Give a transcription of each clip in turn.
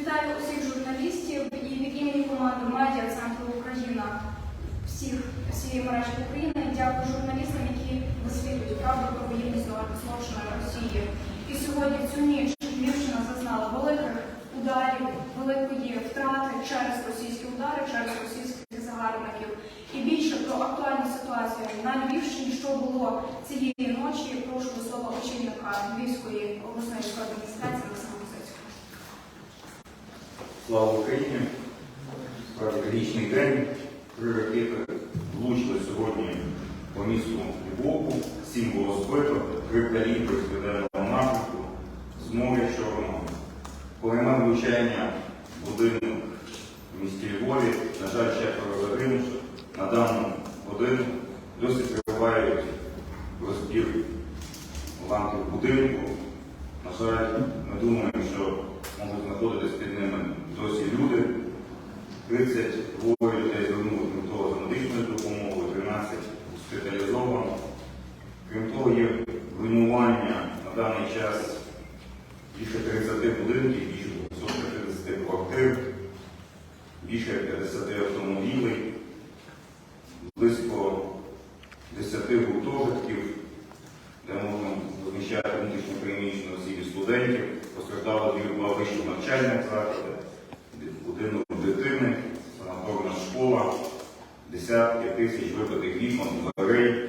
Вітаю усіх журналістів і від імені команди Медіа Центру Україна всіх всієї мережі України. Дякую журналістам, які висвітлюють правду про воєнні злочини Росії. І сьогодні в цю ніч Львівщина зазнала великих ударів, великої втрати через російські удари, через російських загарбників. І більше про актуальну ситуацію на Львівщині, що було цієї ночі, прошу до слова очільника Львівської обласної адміністрації. Слава Україні! Річний день. Три ракети влучили сьогодні по місту Львову. Сім було збито, три калібри з напрямку, з моря Чорного. Полеме влучання в будинок в місті Львові. На жаль, четверо загинувших. На дану годину досі тривають розбір уламків будинку. На жаль, ми думаємо, що можуть знаходитись під ними досі люди. 32 людей звернули крім того за медичною допомогою, 13 госпіталізовано. Крім того, є руйнування на даний час більше 30 будинків, більше 250 квартир, більше 50 автомобілей, близько 10 гуртожитків, де можна розміщати внутрішньо переміщені осіб студентів, постраждало два вищих навчальних заклади, будинок вікон, дверей.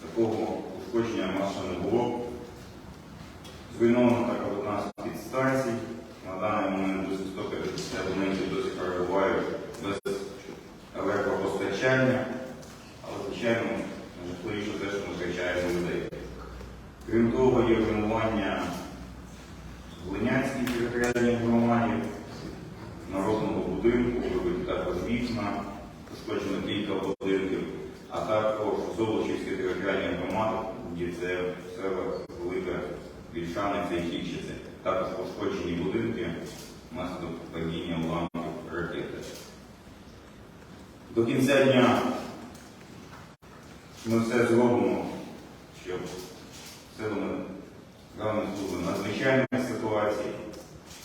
Такого ушкодження майже не було. Зруйновано також одна підстанцій. На даний момент до 150 абонентів досі перебувають без електропостачання, але, звичайно, найжахливіше те, що ми втрачаємо людей. Крім того, є руйнування в Глинянській територіальній громаді, народного будинку, вибиті також вікна, пошкоджено кілька будинків, а також Золочівській територіальній де це села Велика Вільшаниця і Хільчиця. Також пошкоджені будинки внаслідок падіння уламків ракети. До кінця дня ми все зробимо, щоб силами Державної служби надзвичайних ситуацій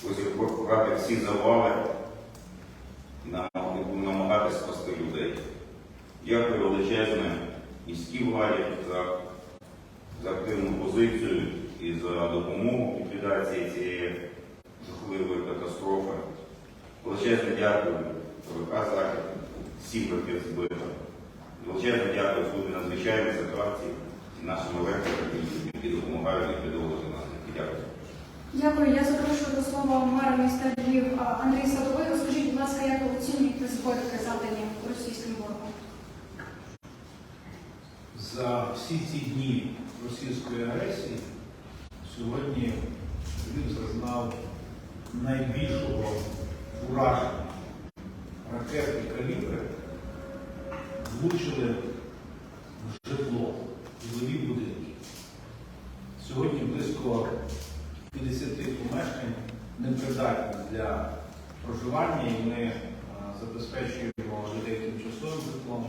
розібрати всі завали і намагатися спасти людей. Дякую величезне міській владі за, за активну позицію і за допомогу в ліквідації цієї жахливої катастрофи. Величезне дякую ВК Захід, всім ракет збито. Величезне дякую службі надзвичайних ситуацій і нашим електрикам, які допомагають ліквідовувати наслідки. Дякую. Дякую. Я запрошую до слова мера міста Львів Андрій Садовий. Розкажіть, будь ласка, як ви оцінюєте збитки, завдані російським ворогом? За всі ці дні російської агресії сьогодні Львів зазнав найбільшого ураження. Ракетні калібри влучили в житло, в жилі будинки. Сьогодні близько 50 помешкань непридатні для проживання і ми е, забезпечуємо людей тимчасовим житлом.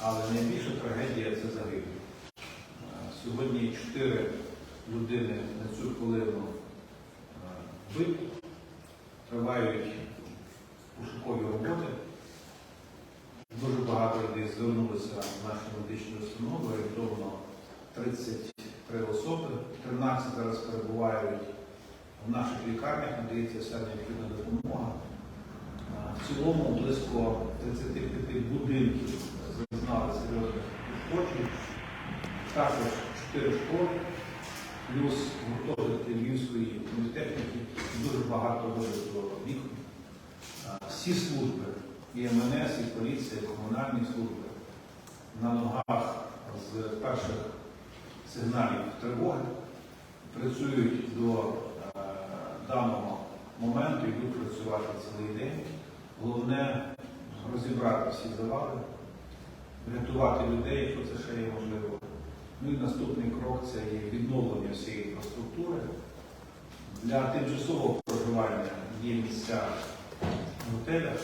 Але найбільша трагедія це загибель. Сьогодні чотири людини на цю хвилину е, вбиті, тривають пошукові роботи. Дуже багато людей звернулися в наші медичні установи, орієнтовно 33 особи, 13 зараз перебувають в наших лікарнях, надається вся необхідна допомога. Е, В цілому близько 35 будинків зазнали серйозних ушкоджень. Також 4 школи, плюс гуртожитки Львівської політехніки, дуже багато вікон. Е, Всі служби, і МНС, і поліція, і комунальні служби на ногах з перших сигналів тривоги працюють до даного моменту, йдуть працювати цілий день. Головне розібрати всі завали, врятувати людей, якщо це ще є можливо. Ну і наступний крок це є відновлення всієї інфраструктури. Для тимчасового проживання є місця в готелях.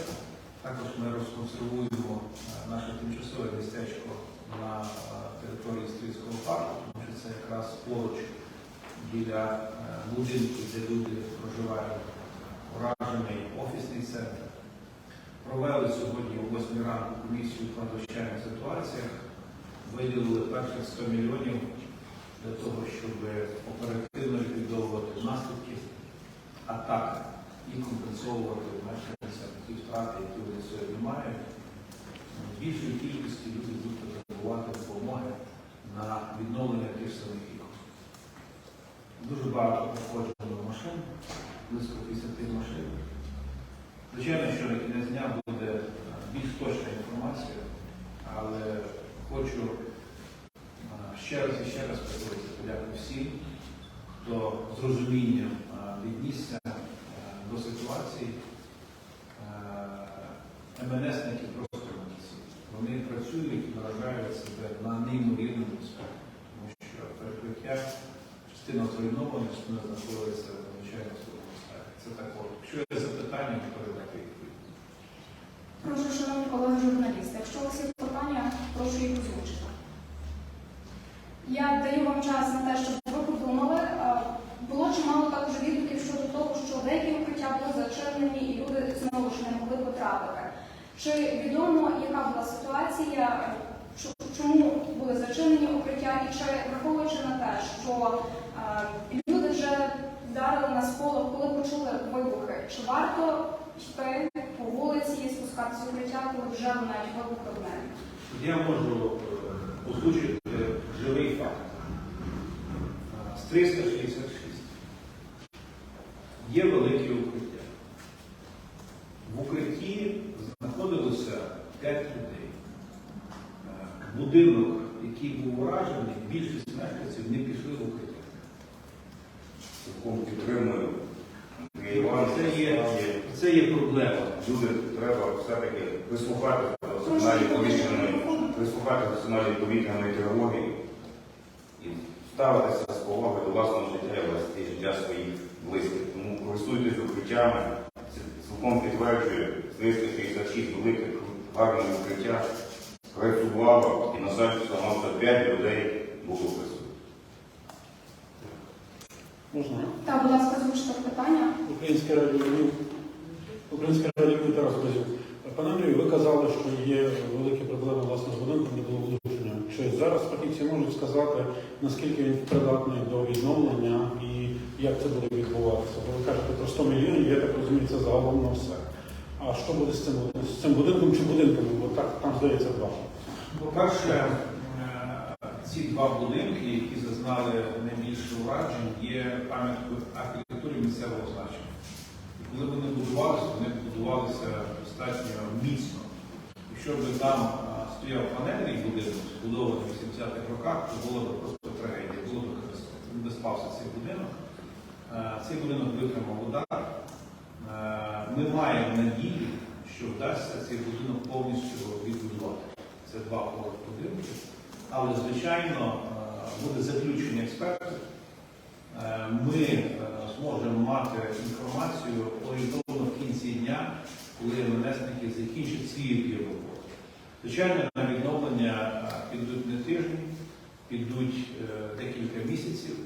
Також ми розконсервуємо е, наше тимчасове містечко на е, території Стрільського парку, тому що це якраз поруч біля е, будинків, де люди проживають у разі провели сьогодні о 8 ранку комісію по надзвичайних ситуаціях, виділили перших 100 мільйонів для того, щоб оперативно ліквідовувати наслідки атак і компенсовувати мешканцям ті втрати, які вони сьогодні мають. В більшій кількості люди будуть потребувати допомоги на відновлення тих самих вікон. Дуже багато проходжено машин, близько 50 машин. Звичайно, що на кінець дня буде більш точна інформація, але хочу ще раз і ще раз подякувати подякувати всім, хто з розумінням віднісся до ситуації. МНСники просто молодці. Вони працюють і наражають себе на неймовірну безпеку, тому що перекриття частина зруйнована, частина знаходиться в звичайно своєму стані. Це так от. Якщо є запитання, то передати відповідь. Прошу, шановні колеги журналісти, якщо у вас є питання, прошу їх озвучити. Я даю вам час на те, щоб ви подумали. Е, Було чимало також відгуків щодо того, що деякі укриття були зачинені і люди знову ж не могли потрапити. Чи відомо, яка була ситуація, чу- чому були зачинені укриття, і чи враховуючи на те, що е, люди вже вдарили на почули вибухи, чи варто йти по вулиці і спускатися з укриття, коли вже лунають вибухи в небі? Я можу е, озвучити живий факт. Е, З 366 є великі укриття. В укритті знаходилося 5 людей. Е, Будинок, який був уражений, більшість мешканців не пішли в укриття. Підтримую. Андрія Івановича. Це є, Справді, це є проблема. Люди треба все-таки прислухатися до сигналів повітряної, прислухатися до сигналів повітряної тривоги і ставитися з повагою до власного життя і власне життя своїх близьких. Тому користуйтесь укриттями. Це цілком підтверджує 366 великих гарних укриття. Працювало і на жаль, становиться 5 людей було присутні. Можна? Так, будь ласка, озвучте питання. Українське радіо Львів. Українське радіо Тарас Козюк. Пане Андрію, ви казали, що є великі проблеми власне з будинком, де було влучення. Чи зараз фахівці можуть сказати, наскільки він придатний до відновлення і як це буде відбуватися? Бо ви кажете про 100 мільйонів, я так розумію, це загалом на все. А що буде з цим, з цим будинком чи будинками? Бо так там здається два. По-перше, е, ці два будинки, які зазнали найбільше уражень, є пам'яткою архітектури місцевого значення. Коли вони будувалися, вони будувалися достатньо міцно. Якщо б там стояв панельний будинок, збудований в 80-х роках, то було б просто трагедія, було б катастрофа. Би спався цей будинок. Е, Цей будинок витримав удар. Е, Ми маємо надію, що вдасться цей будинок повністю відбудувати. Це два поверх будинки. Але, звичайно, е, буде заключення експертів. Ми зможемо мати інформацію орієнтовно в кінці дня, коли МНСники закінчать свій об'єм. Звичайно, на відновлення підуть не тижні, підуть е, декілька місяців.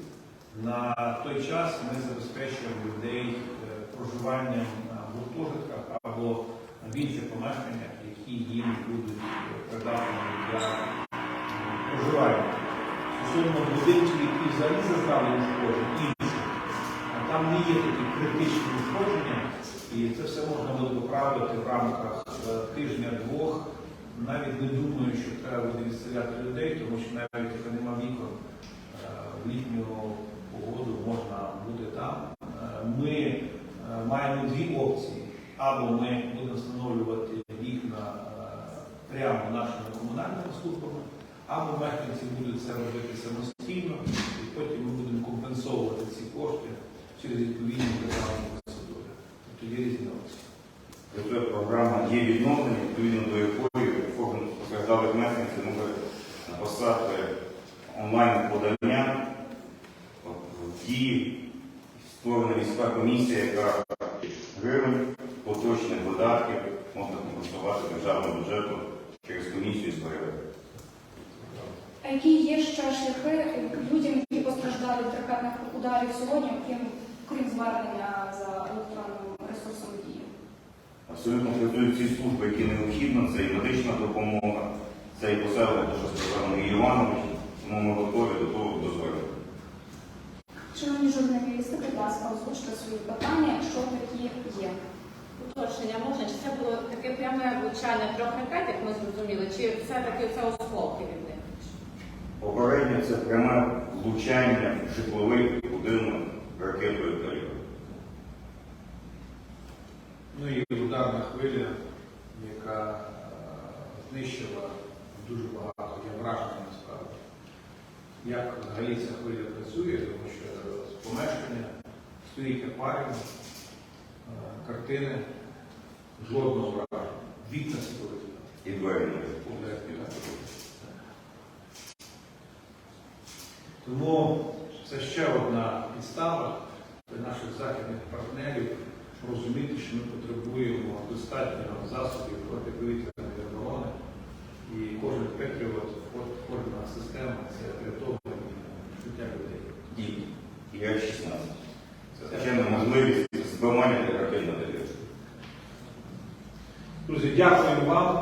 На той час ми забезпечуємо людей е, проживанням в гуртожитках або в інших помешканнях, які їм будуть е, придатними для проживання. Стосовно будинків, які взагалі інші, а там не є такі критичні ушкодження, і це все можна буде поправити в рамках е, тижня-двох. Навіть не думаю, що треба буде відселяти людей, тому що навіть якщо нема вікон, е, в літню погоду можна бути там. Е, Ми маємо дві опції. Або ми будемо встановлювати вікна прямо нашими комунальними службами, або мешканці будуть це робити самостійно, і потім ми будемо компенсовувати ці кошти через відповідні державні процедури. Тобто є різні. Тобто програма є відновлення, відповідно до якої кожен постраждалих мешканців може написати онлайн подання в дії створена міська комісія, яка гривень поточних видатків можна компенсувати з державного бюджету через комісію з переведення. А які є ще шляхи людям, які постраждали від ракетних ударів сьогодні, крім, крім звернення за електронним ресурсом дії? абсолютно працюють всі служби, які необхідно. Це і медична допомога, це і поселення, те, що сказав Мій Іванович. Тому ми готові до того до звернення. Шановні журналісти, будь ласка, озвучте свої питання, якщо такі є. Уточнення можна? Чи це було таке пряме влучання трьох ракет, як ми зрозуміли, чи все-таки це осколки від них? Попередньо це пряме влучання в житловий будинок ракетою калібр. Ну і ударна хвиля, яка е, знищила дуже багато, є враження насправді. Як взагалі ця хвиля працює, тому що з помешкання стоїть акваріум, е, картини, жодного враження. Вікна сіли. І двері Тому це ще одна підстава для наших західних партнерів розуміти, що ми потребуємо достатньо засобів протиповітряної оборони. І кожен Петріот, кожна система це врятовані життя людей. І і F-16. Це звичайно можливість збивання для ракет на. Друзі, дякую вам.